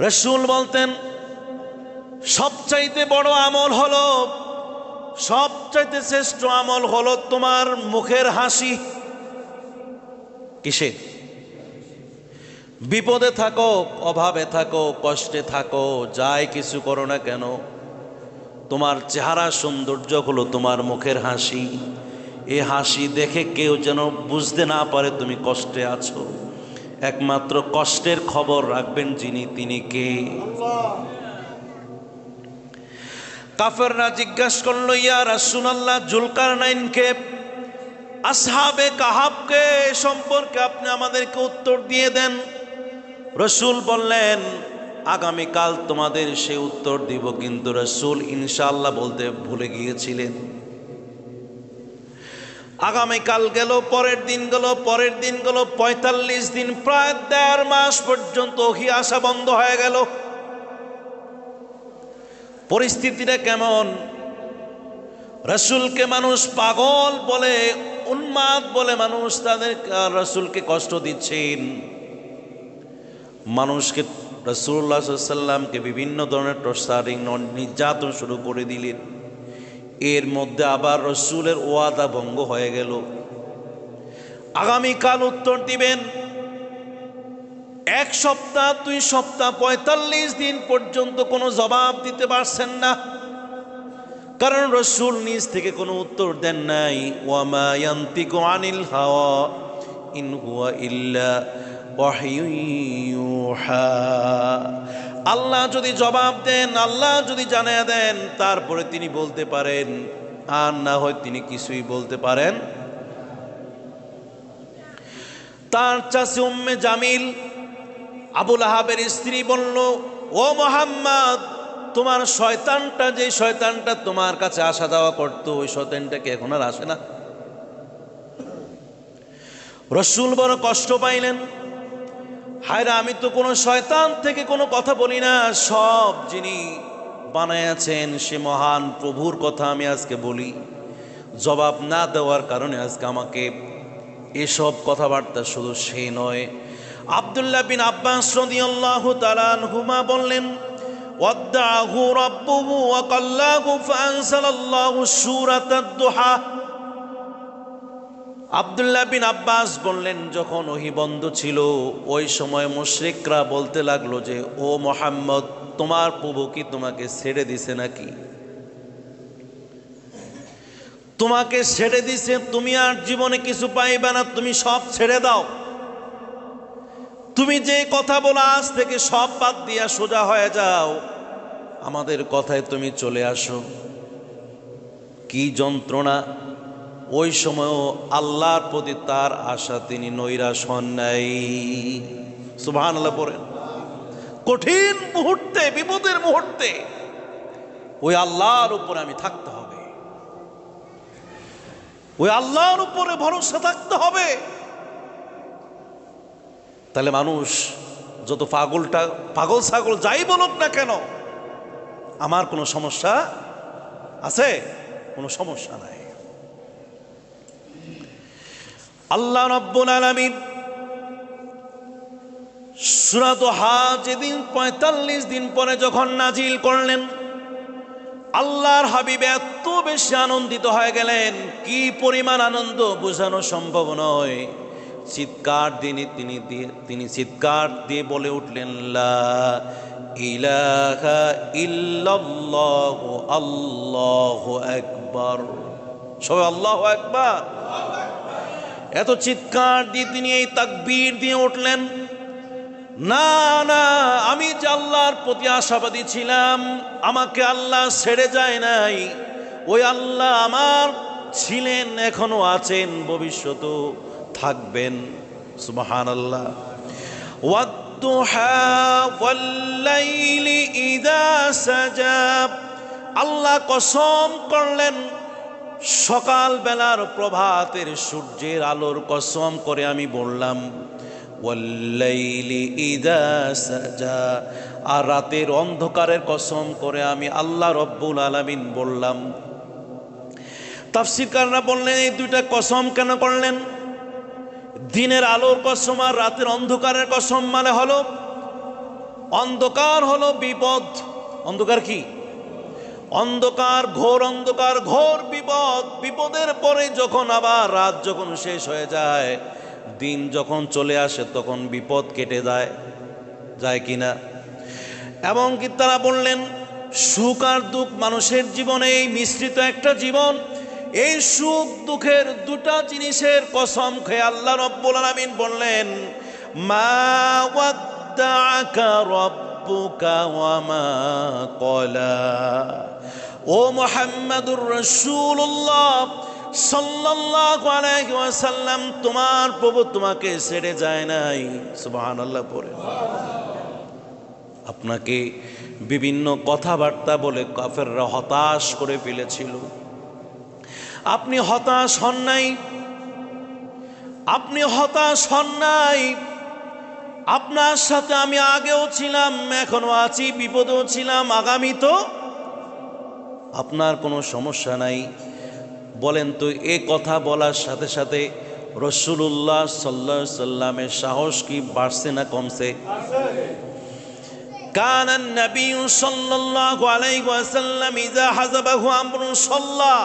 রসুল বলতেন, সবচাইতে বড় আমল হলো, সবচাইতে শ্রেষ্ঠ আমল হলো তোমার মুখের হাসি। কিসে? বিপদে থাকো, অভাবে থাকো, কষ্টে থাকো, যাই কিছু করো না কেন, তোমার চেহারা সৌন্দর্য হলো তোমার মুখের হাসি। এ হাসি দেখে কেউ যেন বুঝতে না পারে তুমি কষ্টে আছো। একমাত্র কষ্টের খবর রাখবেন যিনি তিনি কে। কাফেররা জিজ্ঞাসা করল, ইয়া রাসূলুল্লাহ জুলকার নাইনকে আসহাবে কাহাবকে সম্পর্কে আপনি আমাদেরকে উত্তর দিয়ে দেন? রসুল বললেন, আগামীকাল তোমাদের সে উত্তর দিব, কিন্তু রসুল ইনশাল্লাহ বলতে ভুলে গিয়েছিলেন। আগামীকাল গেল, পরের দিন গেল, পরের দিন গেল, পঁয়তাল্লিশ দিন, প্রায় দেড় মাস পর্যন্ত ওহি আসা বন্ধ হয়ে গেল। পরিস্থিতিটা কেমন? রসুলকে মানুষ পাগল বলে, উন্মাদ বলে মানুষ তাদের রসুলকে কষ্ট দিচ্ছেন। মানুষকে রসুল্লাহ সাল্লামকে বিভিন্ন ধরনের টর্চারিং নির্যাতন শুরু করে দিলেন। এর মধ্যে আবার রসুলের ওয়াদা ভঙ্গ হয়ে গেল। আগামীকাল উত্তর দিবেন, এক সপ্তাহ, দুই সপ্তাহ, পঁয়তাল্লিশ দিন পর্যন্ত কোনো জবাব দিতে পারছেন না। কারণ রসুল নিজ থেকে কোনো উত্তর দেন নাই। ওয়ামায়ান্তিকু আনিল হাওয়া ইন হুয়া ইল্লা আল্লাহ যদি জবাব দেন, আল্লাহ যদি জানিয়ে দেন, তারপরে তিনি বলতে পারেন। আর না হয় তিনি কিছুই বলতে পারেন। তার চাষে উম্মে জামিল আবুল আহাবের স্ত্রী বলল, ও মোহাম্মদ, তোমার শয়তানটা, যে শয়তানটা তোমার কাছে আসা যাওয়া করতো, ওই শয়তানটাকে এখন আর আসে না? রসুল বড় কষ্ট পাইলেন। হায়রা, আমি তো কোনো শয়তান থেকে কোনো কথা বলি না। সব যিনি বানায়াছেন সে মহান প্রভুর কথা আমি আজকে বলি। জবাব না দেওয়ার কারণে আজকে আমাকে এসব কথাবার্তা শুধু সে নয়। আবদুল্লাহ বিন আব্বাস রাদিয়াল্লাহু তাআলা আনহুমা বললেন, ওয়াদ্দাহু রাব্বুহু ওয়া কাল্লাহু ফাআনসালাল্লাহু সূরাতাদ দুহা আবদুল্লাহ বিন আব্বাস বললেন, যখন ওহি বন্ধ ছিল, ওই সময় মুশরিকরা বলতে লাগল যে, ও মোহাম্মদ, তোমার প্রভু কি তোমাকে ছেড়ে দিছে নাকি? তোমাকে ছেড়ে দিছে, তুমি আর জীবনে কিছু পাইবে না, তুমি সব ছেড়ে দাও। তুমি যে কথা বলো, আজ থেকে সব বাদ দিয়া সোজা হয়ে যাও। আমাদের কথায় তুমি চলে আসো। কি যন্ত্রণা ওই সময়ও আল্লাহর প্রতি তার আশা তিনি নৈরাশ হন নাই। সুবহান আল্লাহ পড়েন। কঠিন মুহূর্তে, বিপদের মুহূর্তে ওই আল্লাহর উপরে আমি থাকতে হবে। ওই আল্লাহর উপরে ভরসা থাকতে হবে। তাহলে মানুষ যত পাগলটা, পাগল ছাগল যাই বলুক না কেন, আমার কোনো সমস্যা আছে? কোনো সমস্যা নাই। আল্লাহ রব্বুল আলামিন সুরাত হা যেদিন পঁয়তাল্লিশ দিন পরে যখন নাজিল করলেন, আল্লাহর হাবিব এত বেশি আনন্দিত হয়ে গেলেন, কি পরিমাণ আনন্দ বোঝানো সম্ভব নয়। চিৎকার দিনে তিনি দিয়ে, তিনি চিৎকার দিয়ে বলে উঠলেন ইলাহা ইল্লাল্লাহু আল্লাহু আকবার। সবাই, আল্লাহু আকবার। এত চিৎকার দিয়ে তিনি এই তাকবীর দিয়ে উঠলেন। না না, আমি যে আল্লাহর প্রতি আশাবাদী ছিলাম, আমাকে আল্লাহ ছেড়ে যায় নাই। ওই আল্লাহ আমার ছিলেন, এখনও আছেন, ভবিষ্যতেও থাকবেন। সুবহান আল্লাহ আল্লাহ কসম করলেন সকাল বেলার প্রভাতের সূর্যের আলোর কসম করে আমি বললাম আর রাতের অন্ধকারের কসম করে আমি আল্লাহ রব্বুল আলামিন বললাম, তাফসিরকাররা বললেন, এই দুইটা কসম কেন করলেন? দিনের আলোর কসম আর রাতের অন্ধকারের কসম মানে হলো, অন্ধকার হলো বিপদ। অন্ধকার কি? অন্ধকার ঘোর অন্ধকার, ঘোর বিপদ, বিপদের পরে যখন আবার রাত যখন শেষ হয়ে যায়, দিন যখন চলে আসে তখন বিপদ কেটে যায় যায় কিনা? এবং কি তারা বললেন, সুখ আর দুঃখ মানুষের জীবনে এই মিশ্রিত একটা জীবন, এই সুখ দুঃখের দুটা জিনিসের কসম খেয়ে আল্লাহ রব্বুল আলামিন বললেন, মা রব্বুকা ক্বালা ও মোহাম্মদুর আলাইহি ওয়াসাল্লাম, তোমার প্রভু তোমাকে ছেড়ে যায় নাই। সুবহানাল্লাহ, পড়ে আপনাকে বিভিন্ন কথাবার্তা বলে কাফেররা হতাশ করে ফেলেছিল। আপনি হতাশ হন নাই। আপনি হতাশ হন নাই। আপনার সাথে আমি আগেও ছিলাম, এখনও আছি, বিপদেও ছিলাম, আগামী তো আপনার কোনো সমস্যা নাই বলেন তো এ কথা বলার সাথে সাথে রসুল্লাহ সাল্লা সাল্লামের সাহস কি বাড়ছে না কমছে كان النبي صلى الله عليه وسلم إذا حزبه أمر صلى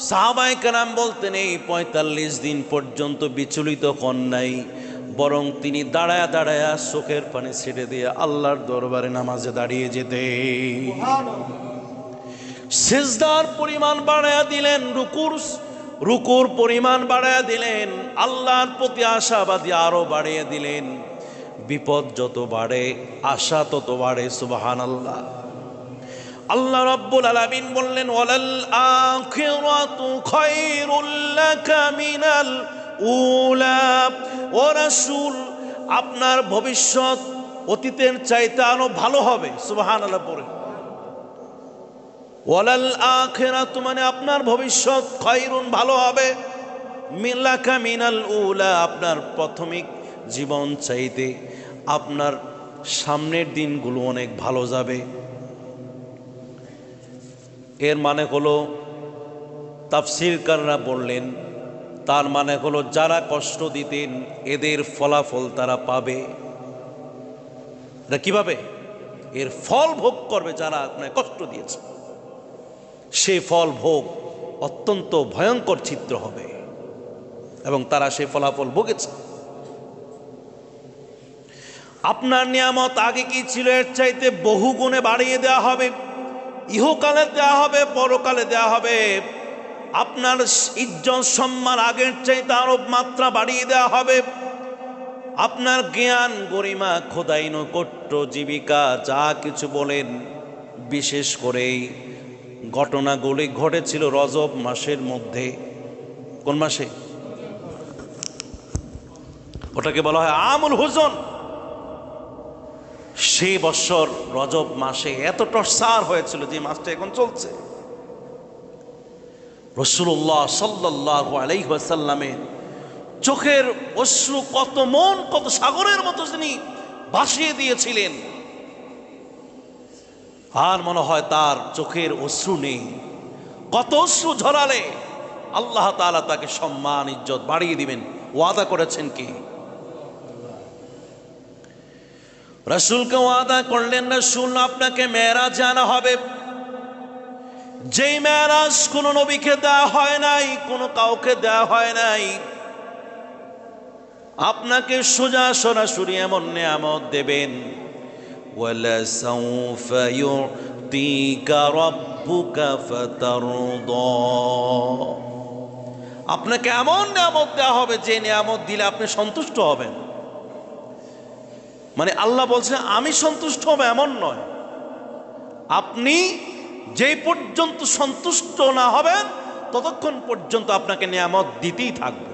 সাহাবাই কারাম বলতেন এই পঁয়তাল্লিশ দিন পর্যন্ত বিচলিত হন নাই বরং তিনি দাঁড়ায়া দাঁড়ায়া চোখের পানি ছেড়ে দিয়ে আল্লাহর দরবারে নামাজে দাঁড়িয়ে যেতে সেজদার পরিমাণ বাড়ায়া দিলেন রুকুর রুকুর পরিমাণ বাড়ায়া দিলেন, আল্লাহর প্রতি আশাবাদী আরও বাড়িয়ে দিলেন। বিপদ যত বাড়ে, আশা তত বাড়ে সুবাহান আল্লাহ আল্লাহ রাব্বুল আলামিন বললেন, ওয়ালাল আখিরাতু খায়রুল লাকা মিনাল উলা। ও রাসূল, আপনার ভবিষ্যৎ অতীতের চাইতে আরও ভালো হবে, সুবহানাল্লাহ পড়ে। ওয়ালাল আখিরাত মানে আপনার ভবিষ্যৎ খায়রুন ভালো হবে। মিলাকা মিনাল উলা, আপনার প্রাথমিক জীবন চাইতে আপনার সামনের দিনগুলো অনেক ভালো যাবে। এর মানে হলো তাফসিরকাররা বললেন, তার মানে হলো যারা কষ্ট দিতেন, এদের ফলাফল তারা পাবে। এটা কীভাবে? এর ফল ভোগ করবে যারা আপনার কষ্ট দিয়েছে। সে ফল ভোগ অত্যন্ত ভয়ঙ্কর চিত্র হবে। এবং তারা সে ফলাফল ভোগেছে। আপনার নিয়ামত আগে কি ছিল? এর চাইতে বহু গুণে বাড়িয়ে দেওয়া হবে। ইহকালে দেওয়া হবে, পরকালে দেওয়া হবে। আপনার ইজ্জত, সম্মান আগের চাইতে আরও মাত্রা বাড়িয়ে দেওয়া হবে। আপনার জ্ঞান, গরিমা, খোদাই নৈকট্য, জীবিকা, যা কিছু বলেন, বিশেষ করে এই ঘটনাগুলি ঘটেছিল রজব মাসের মধ্যে। কোন মাসে? ওটাকে বলা হয় আমুল হুজন। সেই বছর রজব মাসে এত টর্চার হয়েছিল যে মাসটা এখন চলছে। রসুল্লাহ সাল্লাহ আলাইসাল্লামের চোখের অশ্রু কত মন কত সাগরের মতো তিনি ভাসিয়ে দিয়েছিলেন। আর মনে হয় তার চোখের অশ্রু নেই। কত অশ্রু ঝরালে আল্লাহ তাআলা তাকে সম্মান, ইজ্জত বাড়িয়ে দিবেন। ওয়াদা করেছেন কি? রসুলকে ওয়াদা করলেন, রসুল, আপনাকে মেয়েরাজ জানা হবে। যেই মেয়েরাজ কোনো নবীকে দেওয়া হয় নাই, কোনো কাউকে দেওয়া হয় নাই, আপনাকে সোজা সরাসরি এমন নিয়ামত দেবেন। ولسوف يعطيك ربك فترضى আপনাকে এমন নিয়ামত দেওয়া হবে যে নিয়ামত দিলে আপনি সন্তুষ্ট হবেন মানে আল্লাহ বলছে আমি সন্তুষ্ট হব এমন নয় আপনি যেই পর্যন্ত সন্তুষ্ট না হবেন ততক্ষণ পর্যন্ত আপনাকে নিয়ামত দিতেই থাকবে